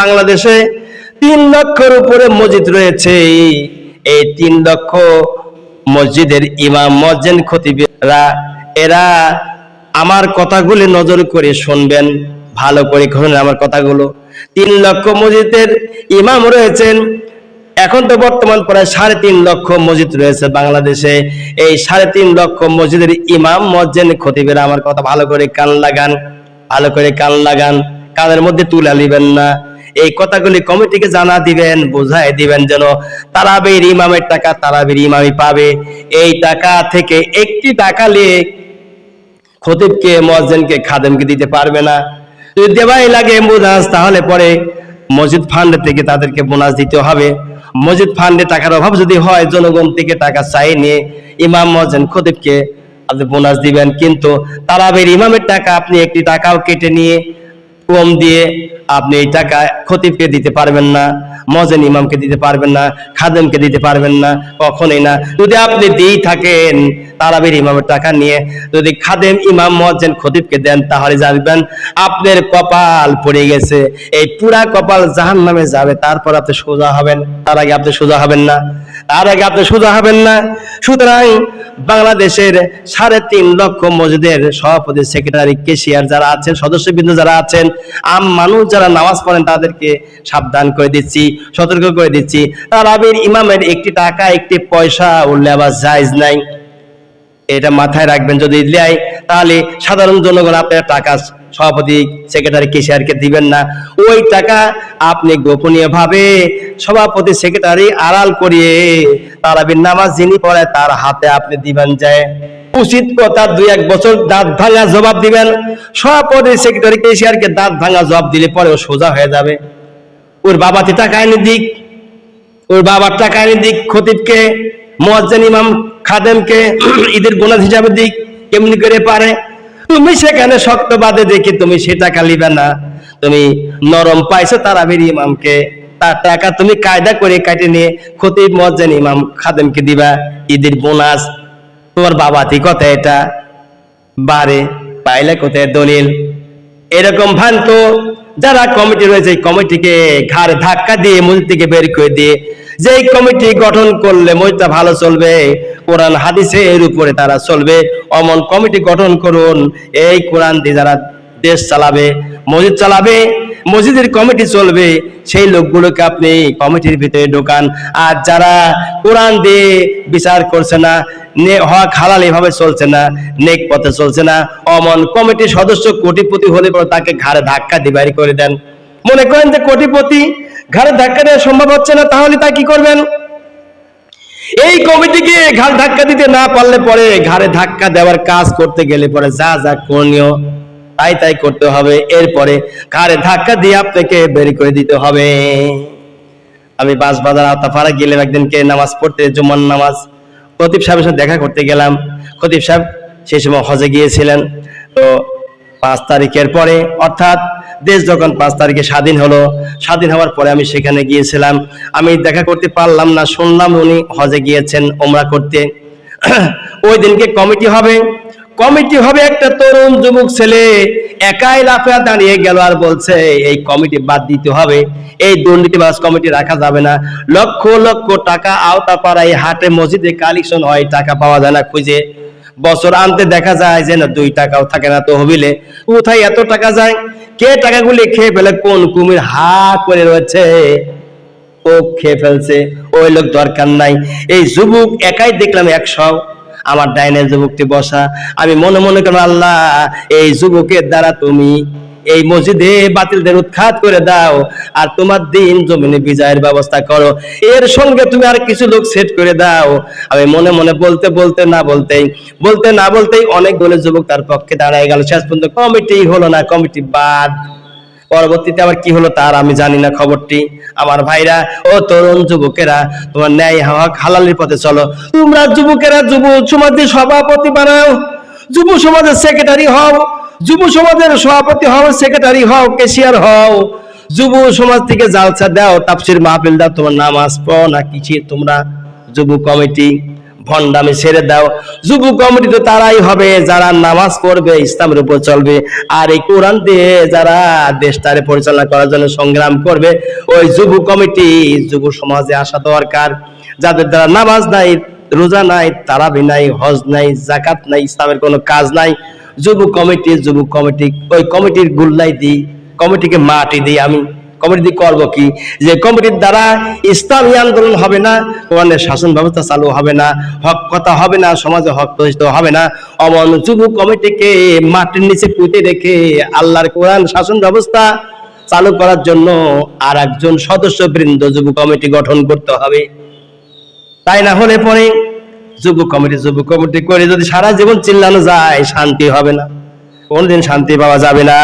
বাংলাদেশে তিন লক্ষের উপরে মসজিদ রয়েছে। এই তিন লক্ষ মসজিদের ইমাম মজ্জেন খতিবেরা, এরা আমার কথাগুলি নজর করে শুনবেন, ভালো করে শুনবেন আমার কথাগুলো। তিন লক্ষ মসজিদের ইমাম রয়েছেন। এখন তো বর্তমান প্রায় সাড়ে তিন লক্ষ মসজিদ রয়েছে বাংলাদেশে। এই সাড়ে তিন লক্ষ মসজিদের ইমাম মজ্জেন খতিবেরা আমার কথা ভালো করে কান লাগান, ভালো করে কান লাগান, কানের মধ্যে তুলে নিবেন না। এই কথাগুলি কমিটিকে জানা দিবেন, বোঝাই দিবেন যেন তারাবির ইমামের টাকা তারাবির ইমামি পাবে। এই টাকা থেকে একটি টাকা নিয়ে খতিবকে মসজিদকে খাদেমকে দিতে পারবে না। যদি দেওয়াই লাগে বোনাস, তাহলে পরে মসজিদ ফান্ড থেকে তাদেরকে বোনাস দিতে হবে। মসজিদ ফান্ডে টাকার অভাব যদি হয়, জনগণ থেকে টাকা চাই নিয়ে ইমাম মসজিদ খতিবকে আপনি বোনাস দিবেন। কিন্তু তারাবের ইমামের টাকা আপনি একটি টাকাও কেটে নিয়ে কম দিয়ে আপনি এই টাকা খতিবকে দিতে পারবেন না মজেন ইমামকে দিতে পারবেন না, খাদেমকে দিতে পারবেন না, কখনোই না। যদি আপনি দিয়েই থাকেন তারাবির ইমামের টাকা নিয়ে, যদি খাদেম ইমাম মজ্জেন খতিবকে দেন, তাহলে জানবেন আপনার কপাল পড়ে গেছে। এই পুরা কপাল জাহান নামে যাবে, তারপর আপনি সোজা হবেন। তার আগে আপনি সোজা হবেন না। তার আগে আপনি সোজা হবেন না। সুতরাং বাংলাদেশের সাড়ে তিন লক্ষ মসজিদের সভাপতি, সেক্রেটারি কেশিয়ার যারা আছেন, সদস্যবৃন্দ যারা আছেন, আম মানুষ যারা নামাজ পড়েন, তাদেরকে সাবধান করে দিচ্ছি, সতর্ক করে দিচ্ছি। তারাবির ইমামের একটি টাকা, একটি পয়সা উঠলে আবার জায়জ নাই। এটা মাথায় রাখবেন যদি দেয় তাহলে সাধারণ জনগণ আপনার টাকা সভাপতি সেক্রেটারি কেশিয়ারকে দিবেন না। ওই টাকা আপনি গোপনীয় ভাবে সভাপতি সেক্রেটারি আড়াল করিয়ে তারাবির নামাজ যিনি পড়ে তার হাতে আপনি দিবেন যায় উচিত কথা দুই এক বছর দাঁত ভাঙা জবাব দিবেন। সভাপতি সেক্রেটারি কেশিয়ারকে দাঁত ভাঙা জবাব দিলে পরে ও সোজা হয়ে যাবে। ওর বাবাতে টাকা এনে দিক, ওর বাবার টাকা এনে দিক, খতিবকে মোয়াজ্জেন ইমাম খাদেমকে, ঈদের বোনাস হিসাবে দিক, কেমনি করে পারে। তুমি সেখানে শক্ত বাদে দেখি তুমি সে টাকা লিবে না। তুমি নরম পাইছো তারাবির ইমামকে। তার টাকা তুমি কায়দা করে কাটে নিয়ে খতিব মোয়াজ্জেন ইমাম খাদেমকে দিবা। ঈদের বোনাস। তোমার বাবাতি কথা এটা? বারে পাইলে কোথায় দলিল? এরকম ভ্রান্ত যারা কমিটি রয়েছে, এই কমিটিকে ঘাড়ে ধাক্কা দিয়ে মসজিদ থেকে বের করে দিয়ে, যেই কমিটি গঠন করলে মসজিদটা ভালো চলবে কোরআন হাদিসে এর উপরে তারা চলবে। অমন কমিটি গঠন করুন, এই কোরআন দিয়ে যারা দেশ চালাবে, মসজিদ চালাবে, মসজিদের কমিটি চলবে, সেই লোকগুলোকে আপনি কমিটির ভিতরে ঢোকান। আর যারা কোরআন দিয়ে বিচার করছে না হক হালাল এভাবে চলছে না, নেক পথে চলছে না, অমন কমিটির সদস্য কোটিপতি হলে পরে তাকে ঘাড়ে ধাক্কা দিয়ে বাইরে করে দেন। মনে করেন যে কোটিপতি ঘাড়ে ধাক্কা দেওয়া সম্ভব হচ্ছে না, তাহলে তা কি করবেন? এই কমিটিকে ঘাড় ধাক্কা দিতে না পারলে পরে ঘাড়ে ধাক্কা দেওয়ার কাজ করতে গেলে পরে যা যা করণীয় তাই তাই করতে হবে। এরপরে ঘাড়ে ধাক্কা দিয়ে আপনাকে বের করে দিতে হবে। আমি বাস বাজার আতাফারা গেলাম একদিনকে নামাজ পড়তে, জুম্মার নামাজ। খতিব সাহেবের সাথে দেখা করতে গেলাম। খতিব সাহেব সেই সময় হজে গিয়েছিলেন। তো পাঁচ তারিখের পরে অর্থাৎ দেশ যখন পাঁচ তারিখে স্বাধীন হলো, স্বাধীন হওয়ার পরে আমি সেখানে গিয়েছিলাম। আমি দেখা করতে পারলাম না, শুনলাম উনি হজে গিয়েছেন, ওমরা করতে। ওই দিনকে কমিটি হবে। কমিটি হবে একটা তরুণ যুবক ছেলে, একাই লাফিয়া দাঁড়িয়ে গেল আর বলছে, এই কমিটি বাদ দিতে হবে। এই দুর্নীতিবাজ কমিটি রাখা যাবে না। লক্ষ লক্ষ টাকা আওতা পাড়ায় হাটে মসজিদে কালেকশন হয়, টাকা পাওয়া যায় না খুঁজে। বছর আনতে দেখা যায় যে না, দুই টাকাও থাকে না তো হবিলে। কোথায় এত টাকা যায়? কে টাকাগুলি খেয়ে ফেলে? কোন কুমির হা করে রয়েছে? ও খেয়ে ফেলছে, ওই লোক দরকার নাই। এই যুবক একাই দেখলাম একশো আমার ডাইনের যুবকটি বসা। আমি মনে মনে করলাম, আল্লাহ, এই যুবকের দ্বারা তুমি এই মসজিদে বাতিলদের উৎখাত করে দাও, আর তোমার দিন জমিনে বিজয়ের ব্যবস্থা করো। এর সঙ্গে তুমি আর কিছু লোক সেট করে দাও। আমি মনে মনে বলতে বলতে না বলতেই, বলতে না বলতেই অনেকগুলো যুবক তার পক্ষে দাঁড়ায় গেল। শেষ পর্যন্ত কমিটি হলো না, কমিটি বাদ। পরবর্তীতে আবার কি হলো তার আমি জানি না খবরটি। আমার ভাইরা, ও তরুণ যুবকেরা, তোমার ন্যায় হক হালালির পথে চলো। তোমরা যুবকেরা যুব সমাজের সভাপতি বানাও। যুব সমাজের সেক্রেটারি হও, যুব সমাজের সভাপতি হও সেক্রেটারি হও কেশিয়ার হও। যুব সমাজ থেকে জালসা দাও, তাপসির মাহফিল দাও, তোমার নামাজ পড়ো না কিছু তোমরা? যুব কমিটি ভণ্ডামি ছেড়ে দাও। যুব কমিটি তো তারাই হবে, যারা নামাজ পড়বে, ইসলামের উপর চলবে। আর এই কোরআন দিয়ে যারা দেশটারে পরিচালনা করার জন্য সংগ্রাম করবে, ওই যুব কমিটি যুব সমাজে আসা দরকার। যাদের দ্বারা নামাজ নাই রোজা নাই, তারাবি নাই, হজ নাই জাকাত নাই, ইসলামের কোনো কাজ নাই। যুব কমিটি যুব কমিটি, ওই কমিটির গুল্লাই দিই, কমিটিকে মাটি দিই আমি। কমিটি করব কি? যে কমিটির দ্বারা ইসলামী আন্দোলন হবে না, কোরআনের শাসন ব্যবস্থা চালু হবে না, হক কথা হবে না, সমাজে হক প্রতিষ্ঠিত হবে না। অমন যুব কমিটিকে মাটির নিচে পুঁতে রেখে আল্লাহর কোরআন শাসন ব্যবস্থা চালু করার জন্য আর একজন সদস্য বৃন্দ যুব কমিটি গঠন করতে হবে। তাই না হলে পরে যুব কমিটি যুব কমিটি করে যদি সারা জীবন চিল্লানো যায়, শান্তি হবে না। কোনদিন শান্তি পাওয়া যাবে না।